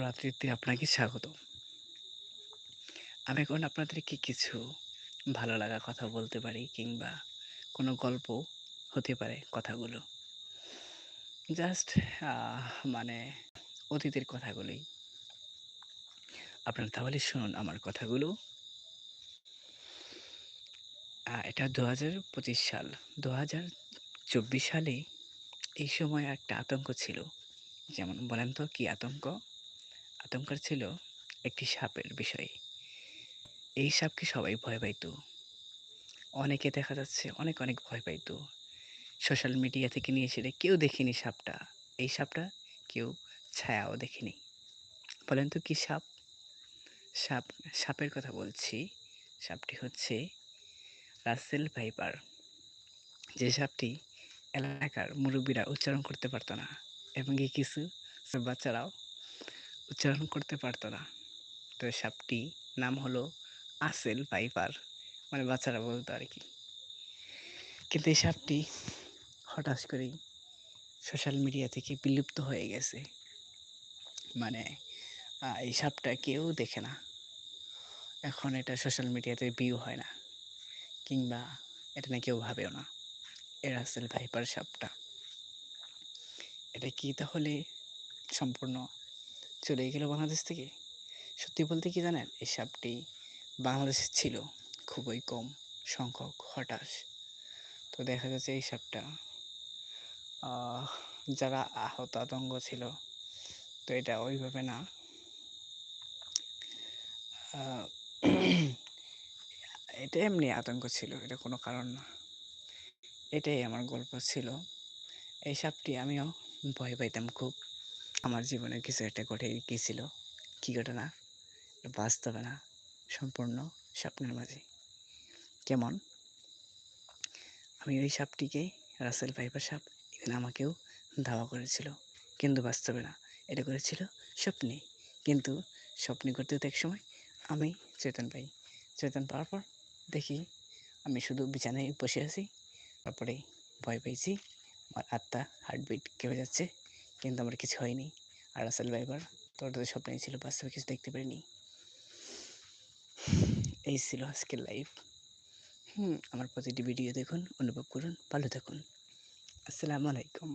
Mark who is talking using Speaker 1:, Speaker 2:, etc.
Speaker 1: রাত্রিতে আপনাকে স্বাগত। আমি এখন আপনাদেরকে কিছু ভালো লাগা কথা বলতে পারি কিংবা কোনো গল্প হতে পারে কথাগুলো। জাস্ট মানে অতীতের কথাগুলোই। আপনারা তাহলে শুনুন আমার কথাগুলো। এটা ২০২৫ সাল। ২০২৪ সালে এই সময় একটা আতঙ্ক ছিল। যেমন বলেন তো কি আতঙ্ক? আতঙ্ক ছিল একটি সাপের বিষয়ে। এই সাপকে সবাই ভয় পাইত। অনেকে দেখা যাচ্ছে অনেক, অনেক ভয় পাইত। সোশ্যাল মিডিয়া থেকে নিয়ে এসে কেউ দেখেনি সাপটা। এই সাপটা কেউ ছায়াও দেখেনি। বলেন তো কি সাপ? সাপ সাপের কথা বলছি। সাপটি হচ্ছে রাসেল ভাইপার। যে সাপটি এলাকার মুরব্বীরা উচ্চারণ করতে পারত না। এমনকি কিছু বাচ্চারাও উচ্চারণ করতে পারতো না। তো সাপটি নাম হলো আসেল ভাইপার। মানে বাচ্চারা বলতো আর কি কিন্তু এই সাপটি হঠাৎ করেই সোশ্যাল মিডিয়া থেকে বিলুপ্ত হয়ে গেছে। মানে এই সাপটা কেউ দেখে না। এখন এটা সোশ্যাল মিডিয়াতে ভিউ হয় না। কিংবা এটা না কেউ ভাবেও না। এ রাসেল ভাইপার সাপটা। এটা কি তাহলে সম্পূর্ণ চলেই গেল বাংলাদেশ থেকে? সত্যি বলতে কি জানেন? এই সাপটি বাংলাদেশে ছিল খুবই কম সংখ্যক হঠাৎ। তো দেখা যাচ্ছে এই সাপটা যারা আহত আতঙ্ক ছিল, তো এটা ওইভাবে না এটা এমনি আতঙ্ক ছিল। এটা কোনো কারণ না। এটাই আমার গল্প ছিল। এই সাপটি আমিও ভয় পাইতাম খুব। আমার জীবনে কিছু একটা ঘটে গিয়েছিল। কি ঘটনা? বাস্তবে না, সম্পূর্ণ স্বপ্নের মাঝে। কেমন? আমি ওই সাপটিকে রাসেল ভাইপার সাপ এদিন আমাকেও ধাওয়া করেছিল। কিন্তু বাস্তবে না। এটা করেছিল স্বপ্নে। কিন্তু স্বপ্নে ঘটতে তো একসময় আমি চেতন পাই। চেতন পাওয়ার পর দেখি আমি শুধু বিছানায় বসে আছি। তারপরে ভয় পেয়েছি। আমার আত্মা হার্টবিট কেঁপে যাচ্ছে। কিন্তু আমার কিছু হয়নি। আর রাসেল ভাইবার তোর তো স্বপ্নেই ছিল। বাস্তবে কিছু দেখতে পারিনি। এই ছিল আজকের লাইফ। হুম, আমার প্রতিটি ভিডিও দেখুন, অনুভব করুন, ভালো থাকুন। আসসালামু আলাইকুম।